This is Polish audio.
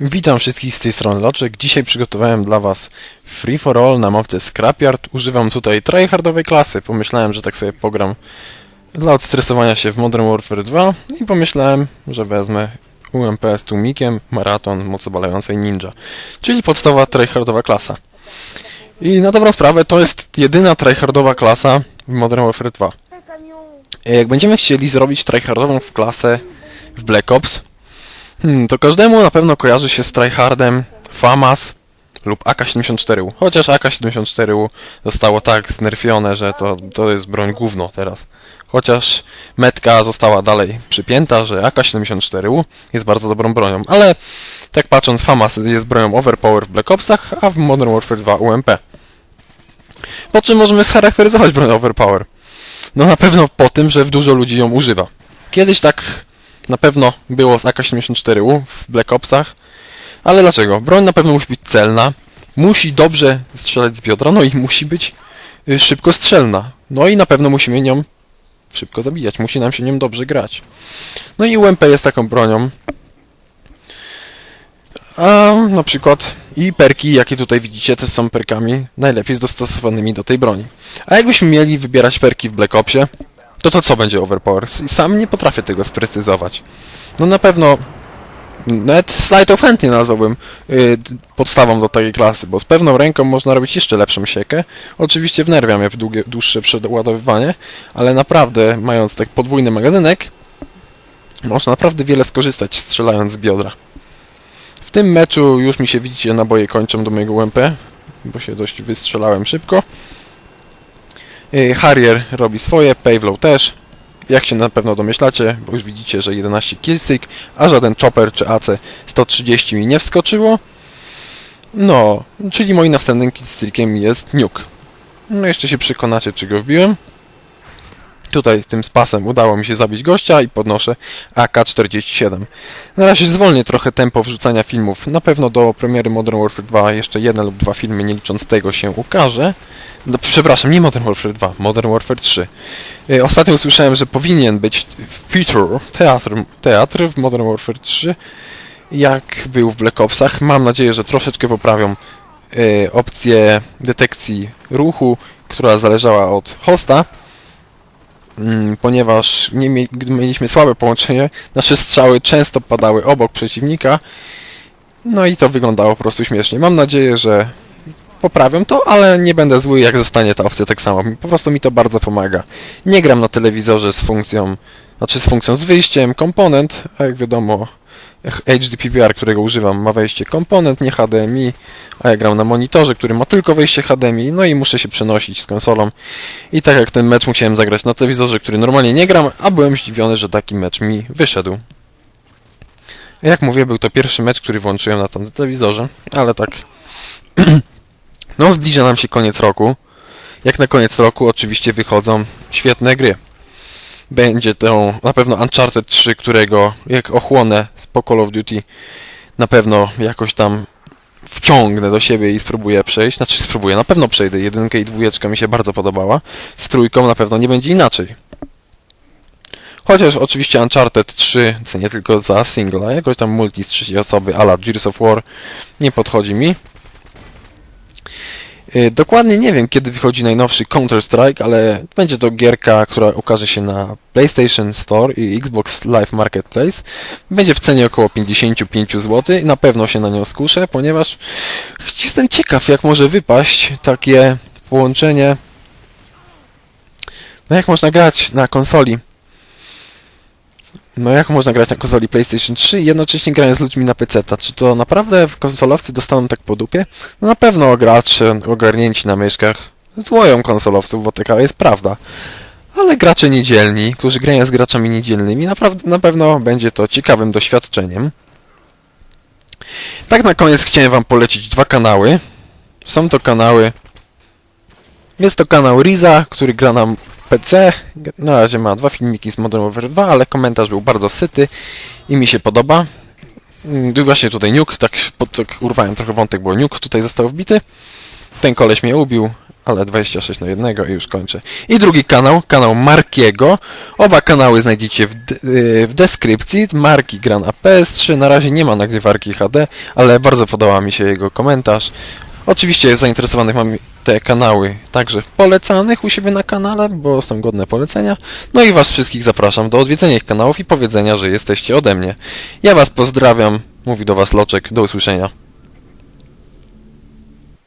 Witam wszystkich z tej strony Loczek. Dzisiaj przygotowałem dla Was Free for All na mapce Scrapyard. Używam tutaj tryhardowej klasy. Pomyślałem, że tak sobie pogram dla odstresowania się w Modern Warfare 2 i pomyślałem, że wezmę UMP z tłumikiem, maraton, mocobalającej ninja. Czyli podstawowa tryhardowa klasa. I na dobrą sprawę to jest jedyna tryhardowa klasa w Modern Warfare 2. Jak będziemy chcieli zrobić tryhardową klasę w Black Ops, Hmm, to każdemu na pewno kojarzy się z tryhardem FAMAS lub AK-74U. Chociaż AK-74U zostało tak znerfione, że to, to jest broń gówno teraz. Chociaż metka została dalej przypięta, że AK-74U jest bardzo dobrą bronią. Ale tak patrząc, FAMAS jest bronią overpower w Black Opsach, a w Modern Warfare 2 UMP. Po czym możemy scharakteryzować broń overpower? No na pewno po tym, że dużo ludzi ją używa. Kiedyś tak na pewno było z AK-74U w Black Opsach. Ale dlaczego? Broń na pewno musi być celna, musi dobrze strzelać z biodra, no i musi być y, szybko strzelna. No i na pewno musimy nią szybko zabijać, musi nam się nią dobrze grać. No i UMP jest taką bronią. A na przykład i perki, jakie tutaj widzicie, te są perkami najlepiej dostosowanymi do tej broni. A jakbyśmy mieli wybierać perki w Black Opsie, to to co będzie overpower? Sam nie potrafię tego sprecyzować. No na pewno nawet slide of hand nie nazwałbym yy, podstawą do takiej klasy, bo z pewną ręką można robić jeszcze lepszą siekę. Oczywiście wnerwia mnie w długie, dłuższe przeładowywanie, ale naprawdę mając tak podwójny magazynek, można naprawdę wiele skorzystać strzelając z biodra. W tym meczu już mi się widzicie naboje kończą do mojego UMP, bo się dość wystrzelałem szybko. Yy, Harrier robi swoje, Pavlow też. Jak się na pewno domyślacie, bo już widzicie, że 11 killstreak, a żaden chopper czy AC 130 mi nie wskoczyło. No, czyli moim następnym killstreakiem jest nuke. No jeszcze się przekonacie, czy go wbiłem. Tutaj tym spasem udało mi się zabić gościa i podnoszę AK-47. Na razie zwolnię trochę tempo wrzucania filmów. Na pewno do premiery Modern Warfare 2 jeszcze jeden lub dwa filmy, nie licząc tego, się ukaże. No, przepraszam, nie Modern Warfare 2, Modern Warfare 3. Y, Ostatnio usłyszałem, że powinien być feature, teatr, teatr w Modern Warfare 3, jak był w Black Opsach. Mam nadzieję, że troszeczkę poprawią y, opcję detekcji ruchu, która zależała od hosta, ponieważ nie mie- gdy mieliśmy słabe połączenie, nasze strzały często padały obok przeciwnika, no i to wyglądało po prostu śmiesznie. Mam nadzieję, że poprawią to, ale nie będę zły, jak zostanie ta opcja tak samo. Po prostu mi to bardzo pomaga. Nie gram na telewizorze z funkcją, znaczy z funkcją z wyjściem komponent, a jak wiadomo HD PVR, którego używam, ma wejście komponent, nie HDMI, a ja gram na monitorze, który ma tylko wejście HDMI, no i muszę się przenosić z konsolą. I tak jak ten mecz musiałem zagrać na telewizorze, który normalnie nie gram, a byłem zdziwiony, że taki mecz mi wyszedł. Jak mówię, był to pierwszy mecz, który włączyłem na tym telewizorze, ale tak no, zbliża nam się koniec roku. Jak na koniec roku oczywiście wychodzą świetne gry. Będzie to na pewno Uncharted 3, którego jak ochłonę po Call of Duty na pewno jakoś tam wciągnę do siebie i spróbuję przejść. Znaczy spróbuję, na pewno przejdę. Jedynka i dwójeczka mi się bardzo podobała. Z trójką na pewno nie będzie inaczej. Chociaż oczywiście Uncharted 3 cenię tylko za singla, jakoś tam multi z trzeciej osoby, ala Gears of War nie podchodzi mi. Y, Dokładnie nie wiem, kiedy wychodzi najnowszy Counter-Strike, ale będzie to gierka, która ukaże się na PlayStation Store i Xbox Live Marketplace. Będzie w cenie około 55 zł i na pewno się na nią skuszę, ponieważ jestem ciekaw, jak może wypaść takie połączenie. No jak można grać na konsoli? No jak można grać na konsoli PlayStation 3 i jednocześnie grając z ludźmi na PC? Czy to naprawdę konsolowcy dostaną tak po dupie? No na pewno gracze ogarnięci na myszkach złoją konsolowców, bo taka jest prawda. Ale gracze niedzielni, którzy grają z graczami niedzielnymi, naprawdę, na pewno będzie to ciekawym doświadczeniem. Tak na koniec chciałem wam polecić dwa kanały. Są to kanały... Jest to kanał Riza, który gra na PC. Na razie ma dwa filmiki z Modern Warfare 2, ale komentarz był bardzo syty i mi się podoba. Mm, tu Właśnie tutaj Nuke, tak, tak urwałem trochę wątek, bo Nuke tutaj został wbity. Ten koleś mnie ubił, ale 26 na jednego i już kończę. I drugi kanał, kanał Markiego. Oba kanały znajdziecie w, yy, w deskrypcji. Marki gra na PS3, na razie nie ma nagrywarki HD, ale bardzo podoba mi się jego komentarz. Oczywiście zainteresowanych mam te kanały także w polecanych u siebie na kanale, bo są godne polecenia. No i was wszystkich zapraszam do odwiedzenia ich kanałów i powiedzenia, że jesteście ode mnie. Ja was pozdrawiam, mówi do was Loczek, do usłyszenia.